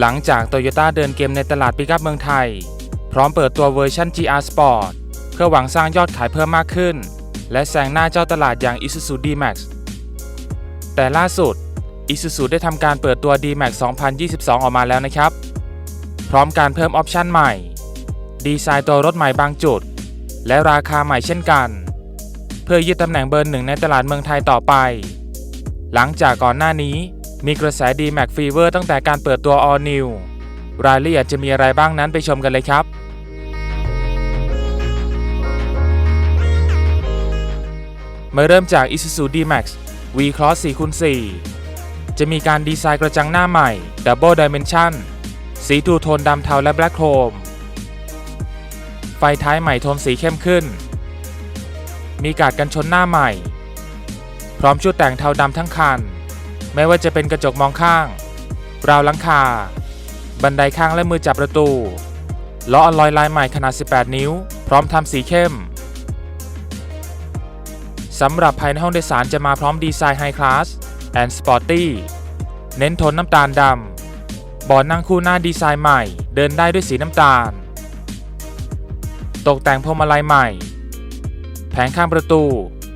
หลังจากโตโยต้าเดินเกมในตลาดปิกัพเมืองไทย พร้อมเปิดตัวเวอร์ชัน GR Sport เพื่อหวังสร้างยอดขายเพิ่มมากขึ้น และแซงหน้าเจ้าตลาดอย่าง Isuzu D-Max แต่ล่าสุด Isuzu ได้ทำการเปิดตัว D-Max 2022 ออกมาแล้วนะครับ พร้อมการเพิ่มออปชันใหม่ ดีไซน์ตัวรถใหม่บางจุด และราคาใหม่เช่นกัน เพื่อยึดตำแหน่งเบอร์หนึ่งในตลาดเมืองไทยต่อไป หลังจากก่อนหน้านี้ มีกระแส D-Max Fever ตั้งแต่การเปิดตัว All New รายละเอียดจะมีอะไรบ้างนั้นไปชมกันเลยครับ มาเริ่มจาก Isuzu D-Max V-Cross 4x4 จะมีการดีไซน์กระจังหน้าใหม่ Double Dimension สีทูโทนดำเทาและ Black Chrome ไฟท้ายใหม่โทนสีเข้มขึ้น มีกาดกันชนหน้าใหม่ พร้อมชุดแต่งเทาดำทั้งคัน ไม่ว่าจะเป็นกระจกมองข้าง ราวหลังคา บันไดข้างและมือจับประตู ล้ออลลอยลายใหม่ขนาด 18 นิ้ว พร้อมทำสีเข้ม สำหรับภายในห้องโดยสารจะมาพร้อมดีไซน์ไฮคลาสแอนด์สปอร์ตี้เน้นโทนน้ำตาลดำบาะนั่งคู่หน้าดีไซน์ใหม่ เดินได้ด้วยสีน้ำตาล ตกแต่งพวงมาลัยใหม่ แผงข้างประตู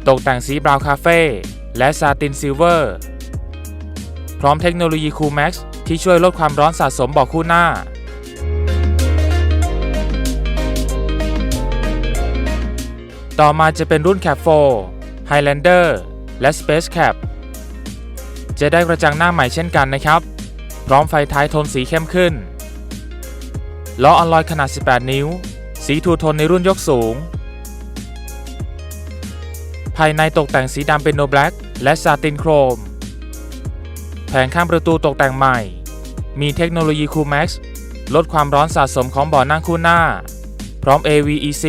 ตกแต่งสีบราวน์คาเฟ่และซาตินซิลเวอร์ พร้อมเทคโนโลยีคูลแม็กซ์ที่ช่วยลดความร้อนสะสมเบอคู่หน้า ต่อมาจะเป็นรุ่น Cap 4 Highlander และ Space Cap จะได้กระจังหน้าใหม่เช่นกันนะครับ พร้อมไฟท้ายโทนสีเข้มขึ้น ล้ออลลอยขนาด 18 นิ้ว สีทูโทนในรุ่นยกสูง ภายในตกแต่งสีดำเป็นโนแบล็กและซาตินโครม แผงข้างประตูตกแต่งใหม่ มีเทคโนโลยี Cool Max ลดความร้อนสะสมของเบาะนั่งคู่หน้า พร้อม AVEC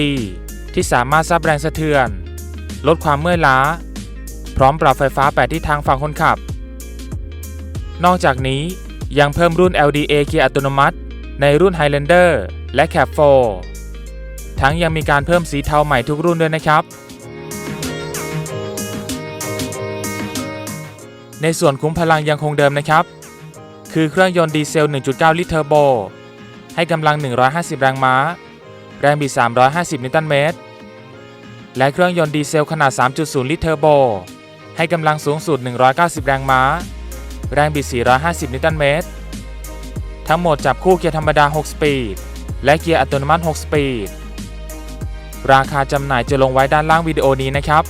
ที่สามารถซับแรงสะเทือน ลดความเมื่อยล้า พร้อมปรับไฟฟ้า8ทิศทางฝั่งคนขับ นอกจากนี้ยังเพิ่มรุ่น LDA เกียร์อัตโนมัติ ในรุ่น Highlander และ Cap 4ทั้งยังมีการเพิ่มสีเทาใหม่ทุกรุ่นด้วยนะครับ ในส่วนคุ้มพลังยังคงเดิมนะครับ คือเครื่องยนต์ดีเซล 1.9 ลิตรเทอร์โบ ให้กำลัง 150 แรงม้า แรงบิด 350 นิวตันเมตร และเครื่องยนต์ดีเซลขนาด 3.0 ลิตรเทอร์โบ ให้กำลังสูงสุด 190 แรงม้า แรงบิด 450 นิวตันเมตร ทั้งหมดจับคู่เกียร์ธรรมดา 6 สปีด และเกียร์อัตโนมัติ 6 สปีด ราคาจำหน่ายจะลงไว้ด้านล่างวิดีโอนี้นะครับ